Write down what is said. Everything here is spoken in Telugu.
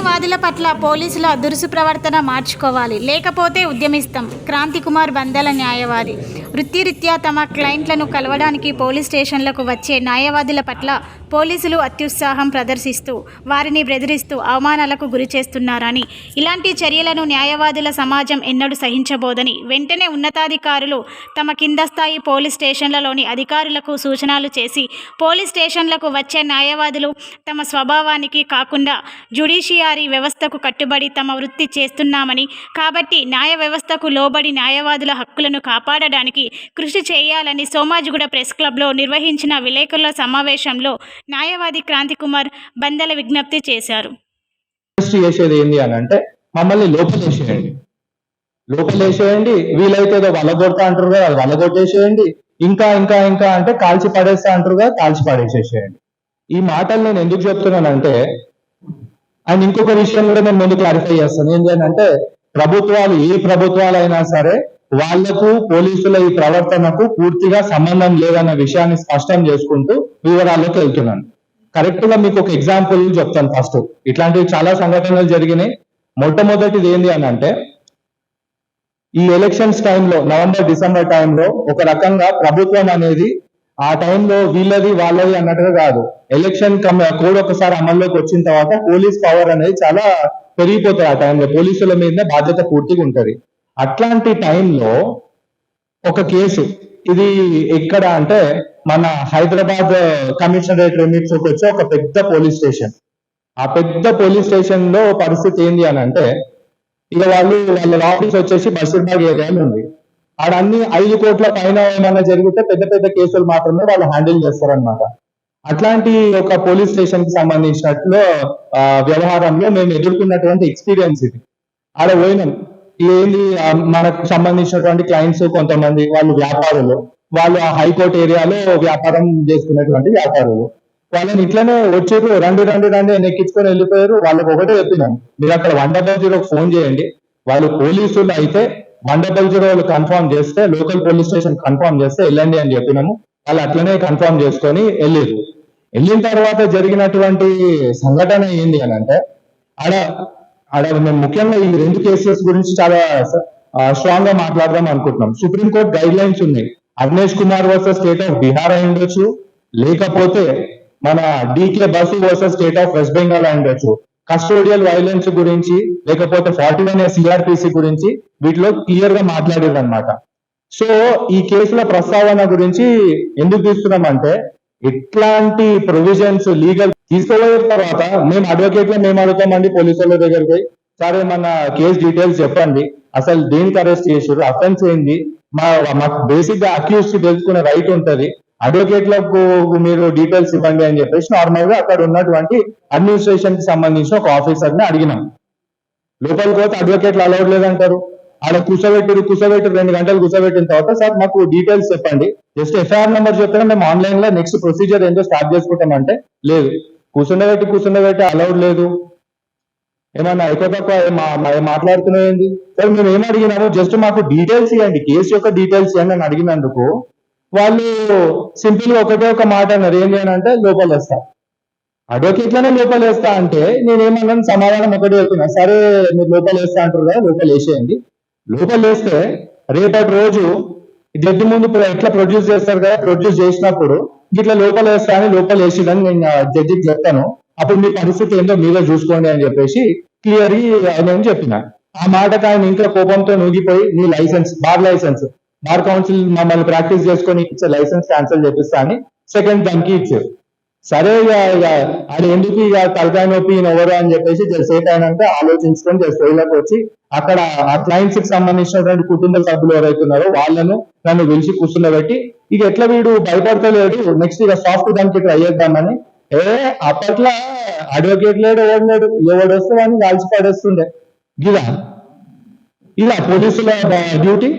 న్యాయవాదుల పట్ల పోలీసుల దురుసు ప్రవర్తన మార్చుకోవాలి. లేకపోతే ఉద్యమిస్తాం. క్రాంతికుమార్ బందల న్యాయవాది. వృత్తిరీత్యా తమ క్లయింట్లను కలవడానికి పోలీస్ స్టేషన్లకు వచ్చే న్యాయవాదుల పట్ల పోలీసులు అత్యుత్సాహం ప్రదర్శిస్తూ వారిని బెదిరిస్తూ అవమానాలకు గురి చేస్తున్నారని ఇలాంటి చర్యలను న్యాయవాదుల సమాజం ఎన్నడూ సహించబోదని వెంటనే ఉన్నతాధికారులు తమ కింద స్థాయి పోలీస్ స్టేషన్లలోని అధికారులకు సూచనలు చేసి పోలీస్ స్టేషన్లకు వచ్చే న్యాయవాదులు తమ స్వభావానికి కాకుండా జ్యుడిషియరీ వ్యవస్థకు కట్టుబడి తమ వృత్తి చేస్తున్నామని కాబట్టి న్యాయ వ్యవస్థకు లోబడి న్యాయవాదుల హక్కులను కాపాడడానికి కృషి చేయాలని సోమాజిగూడ ప్రెస్ క్లబ్లో నిర్వహించిన విలేకరుల సమావేశంలో న్యాయవాది క్రాంతికుమార్ బందల విజ్ఞప్తి చేశారు. చేసేది ఏంటి అని అంటే మమ్మల్ని లోపలేసేయండి. లోపలేసేయండి వీలైతే ఏదో వలగొడతా అంటారు కదా అది వలగొట్టేసేయండి. ఇంకా ఇంకా ఇంకా అంటే కాల్చి పడేస్తా అంటారు కదా కాల్చి పడేసేసేయండి. ఈ మాటలు నేను ఎందుకు చెప్తున్నానంటే అండ్ ఇంకొక విషయం కూడా నేను ముందు క్లారిఫై చేస్తాను. ఏంటి అని అంటే ప్రభుత్వాలు ఏ ప్రభుత్వాలైనా సరే వాళ్ళకు పోలీసుల ఈ ప్రవర్తనకు పూర్తిగా సంబంధం లేదన్న విషయాన్ని స్పష్టం చేసుకుంటూ వివరాల్లోకి వెళ్తున్నాను. కరెక్ట్గా మీకు ఒక ఎగ్జాంపుల్ చెప్తాను ఫస్ట్ ఇట్లాంటివి చాలా సంఘటనలు జరిగినాయి. మొట్టమొదటిది ఏంది అని అంటే ఈ ఎలక్షన్స్ టైంలో నవంబర్ డిసెంబర్ టైంలో ఒక రకంగా ప్రభుత్వం అనేది ఆ టైంలో వీళ్ళది వాళ్ళది అన్నట్టుగా కాదు. ఎలక్షన్ కోడ్ ఒకసారి అమల్లోకి వచ్చిన తర్వాత పోలీస్ పవర్ అనేది చాలా పెరిగిపోతుంది ఆ టైంలో పోలీసుల మీద బాధ్యత పూర్తిగా ఉంటుంది. అట్లాంటి టైంలో ఒక కేసు. ఇది ఎక్కడ అంటే మన హైదరాబాద్ కమిషనరేట్ లిమిట్స్ వచ్చి ఒక పెద్ద పోలీస్ స్టేషన్. ఆ పెద్ద పోలీస్ స్టేషన్లో పరిస్థితి ఏంది అని అంటే ఇక వాళ్ళు వాళ్ళ ఆఫీస్ వచ్చేసి బషీర్బాగ్ ఏరియాలో ఉంది. ఆడ అన్ని ఐదు కోట్ల పైన ఏమైనా జరిగితే పెద్ద పెద్ద కేసులు మాత్రమే వాళ్ళు హ్యాండిల్ చేస్తారన్నమాట. అట్లాంటి ఒక పోలీస్ స్టేషన్కి సంబంధించినట్లు వ్యవహారంలో మేము ఎదుర్కొన్నటువంటి ఎక్స్పీరియన్స్ ఇది. ఆడ పోయినాం. ఏంది మనకు సంబంధించినటువంటి క్లయింట్స్ కొంతమంది వాళ్ళు వ్యాపారులు. వాళ్ళు ఆ హైకోర్టు ఏరియాలో వ్యాపారం చేసుకునేటువంటి వ్యాపారులు. వాళ్ళని ఇట్లనే వచ్చారు రండి రండి రండి ఎక్కించుకొని వెళ్ళిపోయారు. వాళ్ళకి ఒకటే చెప్పినాం మీరు అక్కడ వన్ డబల్ జీరోకి ఫోన్ చేయండి. వాళ్ళు పోలీసులు అయితే వన్ డబల్ జీరో వాళ్ళు కన్ఫర్మ్ చేస్తే లోకల్ పోలీస్ స్టేషన్ కన్ఫర్మ్ చేస్తే వెళ్ళండి అని చెప్పినాము. వాళ్ళు అట్లనే కన్ఫర్మ్ చేసుకొని వెళ్ళారు వెళ్ళిన తర్వాత జరిగినటువంటి సంఘటన ఏంటి అని అంటే ఆడ ఆడ మేము ముఖ్యంగా ఈ రెండు కేసెస్ గురించి చాలా స్ట్రాంగ్గా మాట్లాడదాం అనుకుంటున్నాం. సుప్రీంకోర్టు గైడ్ లైన్స్ ఉన్నాయి. Avinesh Kumar versus state of Bihar అయి ఉండొచ్చు. లేకపోతే మన DK Basu versus state of West Bengal అయి ఉండొచ్చు. కస్టోడియల్ వైలెన్స్ గురించి లేకపోతే ఫార్టీ వన్ సిఆర్పిసి గురించి వీటిలో క్లియర్గా మాట్లాడేది అనమాట సో ఈ కేసుల ప్రస్తావన గురించి ఎందుకు తీస్తున్నామంటే ఇట్లాంటి ప్రొవిజన్స్ లీగల్ తీసుకోలేని తర్వాత మేము అడ్వకేట్ మేము అడుగుతామండి పోలీసు వాళ్ళ దగ్గరికి పోయి సరే మన కేసు డీటెయిల్స్ చెప్పండి. అసలు దేనికి అరెస్ట్ చేసారు అఫెన్స్ ఏంది? మా మాకు బేసిక్గా అక్యూస్ తెలుసుకునే రైట్ ఉంటది. అడ్వకేట్లకు మీరు డీటెయిల్స్ ఇవ్వండి అని చెప్పేసి నార్మల్గా అక్కడ ఉన్నటువంటి అడ్మినిస్ట్రేషన్కి సంబంధించిన ఒక ఆఫీసర్ని అడిగినాం. లోపలికి పోతే అడ్వకేట్లు అలౌడ్ లేదంటారు. ఆడ కూర్చోబెట్టారు కూర్చోబెట్టి రెండు గంటలు కూర్చోబెట్టిన తర్వాత సార్ మాకు డీటెయిల్స్ చెప్పండి. జస్ట్ ఎఫ్ఐఆర్ నెంబర్ చెప్తే మేము ఆన్లైన్లో నెక్స్ట్ ప్రొసీజర్ ఏంటో స్టార్ట్ చేసుకుంటామంటే లేదు. కూర్చుండబెట్టి కూర్చుండబెట్టి అలౌడ్ లేదు. ఏమన్నా ఎక్కువ తక్కువ ఏం మాట్లాడుతున్నావు ఏంది? మేము ఏం అడిగినాము? జస్ట్ మాకు డీటెయిల్స్ ఇవ్వండి. కేసు యొక్క డీటెయిల్స్ ఇవ్వండి అని అడిగినందుకు వాళ్ళు సింపుల్గా ఒకటే ఒక మాట అన్నారు. ఏం లేనంటే లోపల వేస్తా. అడ్వకేట్లనే లోపల వేస్తా అంటే నేనేమన్నాను సమాధానం ఒకటి చెప్తున్నా సరే మీరు లోపల వేస్తా అంటారు కదా లోపల వేసేయండి. లోపల వేస్తే రేపటి రోజు జడ్జి ముందు ఎట్లా ప్రొడ్యూస్ చేస్తారు కదా? ప్రొడ్యూస్ చేసినప్పుడు ఇట్లా లోపల వేస్తా అని లోపల వేసిడని నేను జడ్జికి చెప్తాను అప్పుడు మీ పరిస్థితి ఏంటో మీరే చూసుకోండి అని చెప్పేసి క్లియర్ నేను చెప్పిన. ఆ మాటకు ఆయన ఇంకా కోపంతో నూగిపోయి నీ licence bar licence bar council మమ్మల్ని ప్రాక్టీస్ చేసుకొని ఇచ్చే లైసెన్స్ క్యాన్సిల్ చేపిస్తా అని సెకండ్ దానికి ఇచ్చారు. సరే ఇక ఆయన ఎందుకు ఇక తలకాయ నొప్పి ఈయన ఎవరు అని చెప్పేసి సేట్ అయినాక ఆలోచించుకొని స్టేజ్లోకి వచ్చి అక్కడ ఆ క్లయింట్స్కి సంబంధించినటువంటి కుటుంబ సభ్యులు ఎవరైతున్నారో వాళ్ళను నన్ను పిలిచి కూర్చుండబెట్టి ఇక ఎట్లా వీడు భయపడతలేడు? నెక్స్ట్ ఇక సాఫ్ట్ దానికి ట్రై చేద్దామని. ఏ అప్పట్లో అడ్వకేట్ లేడు ఎవడు లేడు? ఎవడు వస్తే వాడిని కాల్చి పడేస్తుండే. ఇదా ఇలా పోలీసుల డ్యూటీ